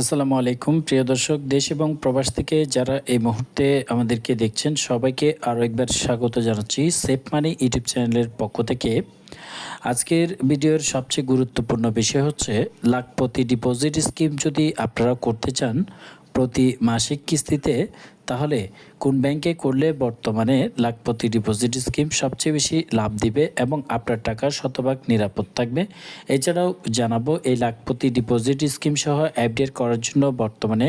আসসালামু আলাইকুম। প্রিয় দর্শক, দেশ এবং প্রবাস থেকে যারা এই মুহূর্তে আমাদেরকে দেখছেন, সবাইকে আরও একবার স্বাগত জানাচ্ছি সেফ মানি ইউটিউব চ্যানেলের পক্ষ থেকে। আজকের ভিডিওর সবচেয়ে গুরুত্বপূর্ণ বিষয় হচ্ছে, লাখপতি ডিপোজিট স্কিম যদি আপনারা করতে চান প্রতি মাসিক কিস্তিতে, তাহলে কোন ব্যাংকে করলে বর্তমানে লাখপতি ডিপোজিট স্কিম সবচেয়ে বেশি লাভ দিবে এবং আপনার টাকা শতভাগ নিরাপদ থাকবে? এছাড়াও জানাব, এই লাখপতি ডিপোজিট স্কিম সহ অ্যাপডেট করার জন্য বর্তমানে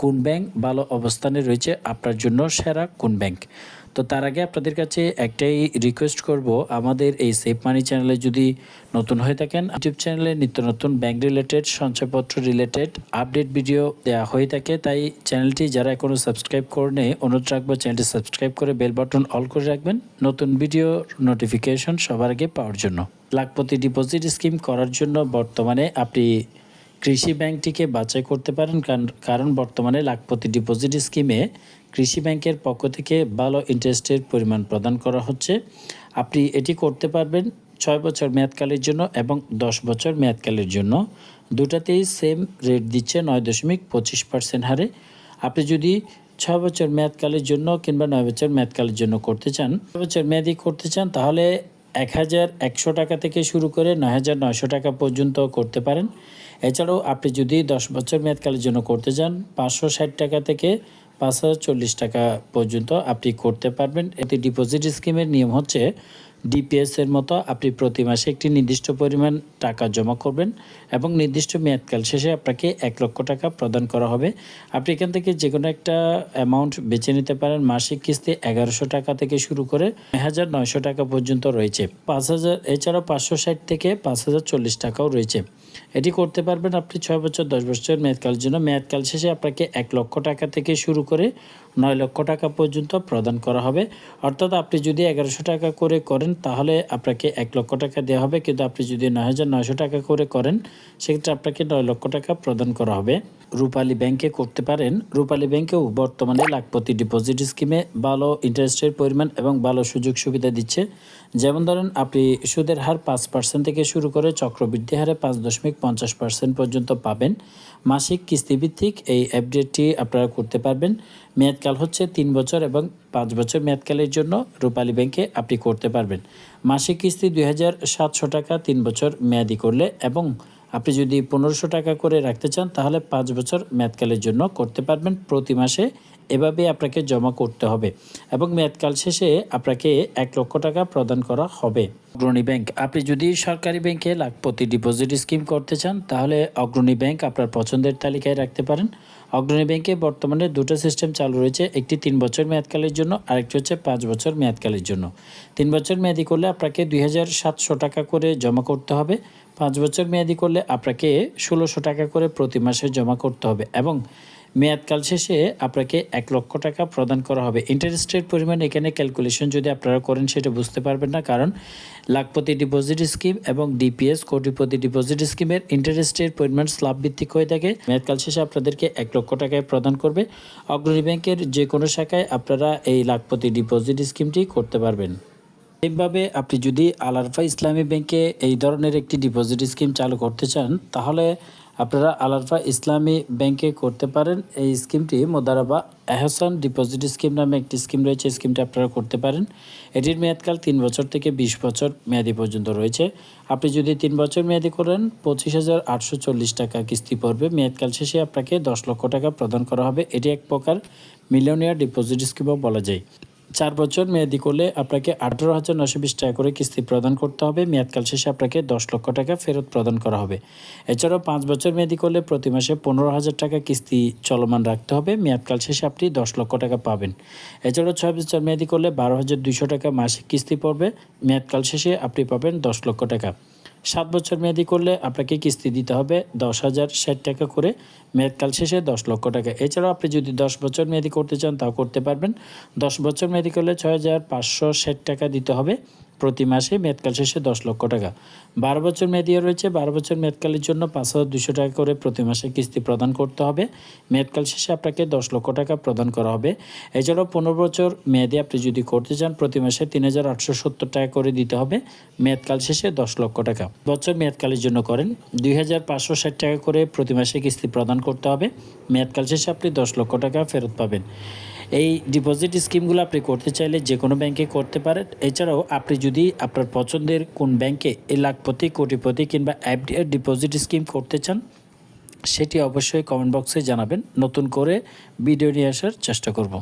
কোন ব্যাংক ভালো অবস্থানে রয়েছে, আপনার জন্য সেরা কোন ব্যাংক? তো তার আগে আপনাদের কাছে একটাই রিকোয়েস্ট করব, আমাদের এই সেফ মানি চ্যানেলে যদি নতুন হয়ে থাকেন ইউটিউব চ্যানেলে নিত্য নতুন ব্যাংক রিলেটেড সঞ্চয়পত্র রিলেটেড আপডেট ভিডিও দেওয়া হয়ে থাকে, তাই চ্যানেলটি যারা এখনও সাবস্ক্রাইব করেনি অনুরোধ রাখব চ্যানেলটি সাবস্ক্রাইব করে বেল বাটন অল করে রাখবেন। নতুন ভিডিও নোটিফিকেশন সবার আগে পাওয়ার জন্য। লাখপতি ডিপোজিট স্কিম করার জন্য বর্তমানে আপনি কৃষি ব্যাংকটিকে বাছাই করতে পারেন কারণ- বর্তমানে লাখপতি ডিপোজিট স্কিমে কৃষি ব্যাংকের পক্ষ থেকে ভালো ইন্টারেস্টের পরিমাণ প্রদান করা হচ্ছে। আপনি এটি করতে পারবেন ছয় বছর মেয়াদকালের জন্য এবং দশ বছর মেয়াদকালের জন্য। দুটাতেই সেম রেট দিচ্ছে নয় দশমিক পঁচিশ পার্সেন্ট হারে। আপনি যদি ছয় বছর মেয়াদকালের জন্য কিংবা নয় বছর মেয়াদকালের জন্য করতে চান, ছয় বছর মেয়াদি করতে চান, তাহলে এক হাজার একশো টাকা থেকে শুরু করে নয় হাজার নয়শো টাকা পর্যন্ত করতে পারেন। এছাড়াও আপনি যদি দশ বছর মেয়াদকালের জন্য করতে চান, পাঁচশো ষাট টাকা থেকে পাঁচ হাজার চল্লিশ টাকা পর্যন্ত আপনি করতে পারবেন। এতে ডিপোজিট স্কিমের নিয়ম হচ্ছে ডিপিএস এর মতো আপনি প্রতি মাসে একটি নির্দিষ্ট পরিমাণ টাকা জমা করবেন এবং নির্দিষ্ট মেয়াদকাল শেষে আপনাকে এক লক্ষ টাকা প্রদান করা হবে। আপনি এখান থেকে যে কোনো একটা অ্যামাউন্ট বেছে নিতে পারেন। মাসিক কিস্তি এগারোশো টাকা থেকে শুরু করে হাজার নয়শো টাকা পর্যন্ত রয়েছে। পাঁচ হাজার, এছাড়াও পাঁচশো ষাট থেকে পাঁচ হাজার চল্লিশ টাকাও রয়েছে। এটি করতে পারবেন আপনি ছয় বছর, দশ বছর মেয়াদকালের জন্য। মেয়াদকাল শেষে আপনাকে এক লক্ষ টাকা থেকে শুরু করে নয় লক্ষ টাকা পর্যন্ত প্রদান করা হবে। অর্থাৎ আপনি যদি এগারোশো টাকা করে করেন, তাহলে আপনাকে এক লক্ষ টাকা দেওয়া হবে। কিন্তু আপনি যদি নয় হাজার নয়শো টাকা করে করেন, সেক্ষেত্রে আপনাকে নয় লক্ষ টাকা প্রদান করা হবে। রূপালী ব্যাংকে করতে পারেন। রূপালী ব্যাংকেও বর্তমানে লাখপতি ডিপোজিট স্কিমে ভালো ইন্টারেস্টের পরিমাণ এবং ভালো সুযোগ সুবিধা দিচ্ছে। যেমন ধরেন, আপনি সুদের হার পাঁচ পার্সেন্ট থেকে শুরু করে চক্রবৃদ্ধি হারে পাঁচ দশমিক পঞ্চাশ পার্সেন্ট পর্যন্ত পাবেন। মাসিক কিস্তিভিত্তিক এই আপডেটটি আপনারা করতে পারবেন। মেয়াদকাল হচ্ছে তিন বছর এবং পাঁচ বছর মেয়াদকালের জন্য রূপালী ব্যাংকে আপনি করতে পারবেন। মাসিক কিস্তি দুই হাজার সাতশো টাকা তিন বছর মেয়াদি করলে এবং আপনি যদি পনেরোশো টাকা করে রাখতে চান তাহলে পাঁচ বছর মেয়াদকালের জন্য করতে পারবেন। প্রতি মাসে এভাবে আপনাকে জমা করতে হবে এবং মেয়াদকাল শেষে আপনাকে এক লক্ষ টাকা প্রদান করা হবে। অগ্রণী ব্যাংক, আপনি যদি সরকারি ব্যাংকে লাখপতি ডিপোজিট স্কিম করতে চান, তাহলে অগ্রণী ব্যাংক আপনার পছন্দের তালিকায় রাখতে পারেন। অগ্রণী ব্যাংকে বর্তমানে দুটো সিস্টেম চালু রয়েছে, একটি তিন বছর মেয়াদকালের জন্য, আরেকটি হচ্ছে পাঁচ বছর মেয়াদকালের জন্য। তিন বছর মেয়াদি করলে আপনাকে দুই হাজার সাতশো টাকা করে জমা করতে হবে। পাঁচ বছর মেয়াদি করলে আপনাকে ষোলোশো টাকা করে প্রতি মাসে জমা করতে হবে এবং মেয়াদকাল শেষে আপনাকে এক লক্ষ টাকা প্রদান করা হবে। ইন্টারেস্টের পরিমাণ এখানে ক্যালকুলেশন যদি আপনারা করেন সেটা বুঝতে পারবেন না, কারণ লাখপতি ডিপোজিট স্কিম এবং ডিপিএস কোটিপতি ডিপোজিট স্কিমের ইন্টারেস্টের পরিমাণ স্ল্যাব ভিত্তিক হয়ে থাকে। মেয়াদকাল শেষে আপনাদেরকে এক লক্ষ টাকায় প্রদান করবে। অগ্রণী ব্যাংকের যে কোনো শাখায় আপনারা এই লাখপতি ডিপোজিট স্কিমটি করতে পারবেন। এইভাবে আপনি যদি আলারফা ইসলামী ব্যাংকে এই ধরনের একটি ডিপোজিট স্কিম চালু করতে চান, তাহলে আপনারা আলারফা ইসলামী ব্যাংকে করতে পারেন। এই স্কিমটি মোদারাবা এহসান ডিপোজিট স্কিম নামে একটি স্কিম রয়েছে। স্কিমটি আপনারা করতে পারেন। এটির মেয়াদকাল তিন বছর থেকে বিশ বছর মেয়াদি পর্যন্ত রয়েছে। আপনি যদি তিন বছর মেয়াদি করেন, পঁচিশ হাজার আটশো চল্লিশ টাকা কিস্তি পড়বে। মেয়াদকাল শেষে আপনাকে দশ লক্ষ টাকা প্রদান করা হবে। এটি এক প্রকার মিলিয়নিয়ার ডিপোজিট স্কিমও বলা যায়। চার বছর মেয়াদি করলে আপনাকে আঠারো হাজার নশো বিশ টাকা করে কিস্তি প্রদান করতে হবে। মেয়াদকাল শেষে আপনাকে দশ লক্ষ টাকা ফেরত প্রদান করা হবে। এছাড়াও পাঁচ বছর মেয়াদি করলে প্রতি মাসে পনেরো হাজার টাকা কিস্তি চলমান রাখতে হবে। মেয়াদকাল শেষে আপনি দশ লক্ষ টাকা পাবেন। এছাড়াও ছয় বছর মেয়াদি করলে বারো হাজার দুইশো টাকা মাসিক কিস্তি পড়বে। মেয়াদকাল শেষে আপনি পাবেন দশ লক্ষ টাকা। সাত বছর মেয়াদি করলে আপনাকে কিস্তি দিতে হবে দশ হাজার ষাট টাকা করে। মেয়াদকাল শেষে দশ লক্ষ টাকা। এছাড়াও আপনি যদি দশ বছর মেয়াদি করতে চান, তাও করতে পারবেন। দশ বছর মেয়াদি করলে ছয় হাজার পাঁচশো ষাট টাকা দিতে হবে। প্রতি মাসে মেয়াদকাল শেষে দশ লক্ষ টাকা। বারো বছর মেয়াদিয়া রয়েছে, বারো বছর মেয়াদকালের জন্য পাঁচ হাজার দুশো টাকা করে প্রতি মাসে কিস্তি প্রদান করতে হবে। মেয়াদকাল শেষে আপনাকে দশ লক্ষ টাকা প্রদান করা হবে। এছাড়াও পনেরো বছর মেয়াদি আপনি যদি করতে চান, প্রতি মাসে তিন হাজার আটশো সত্তর টাকা করে দিতে হবে। মেয়াদকাল শেষে দশ লক্ষ টাকা। বছর মেয়াদকালের জন্য করেন, দুই হাজার পাঁচশো ষাট টাকা করে প্রতি মাসে কিস্তি প্রদান করতে হবে। মেয়াদকাল শেষে আপনি দশ লক্ষ টাকা ফেরত পাবেন। এই ডিপোজিট স্কিমগুলো আপনি করতে চাইলে যে কোনো ব্যাংকে করতে পারেন। এছাড়াও আপনি যদি আপনার পছন্দের কোন ব্যাংকে এই লাখপতি, কোটিপতি কিংবা এফডিআর ডিপোজিট স্কিম করতে চান, সেটি অবশ্যই কমেন্ট বক্সে জানাবেন। নতুন করে ভিডিও নিয়ে আসার চেষ্টা করব।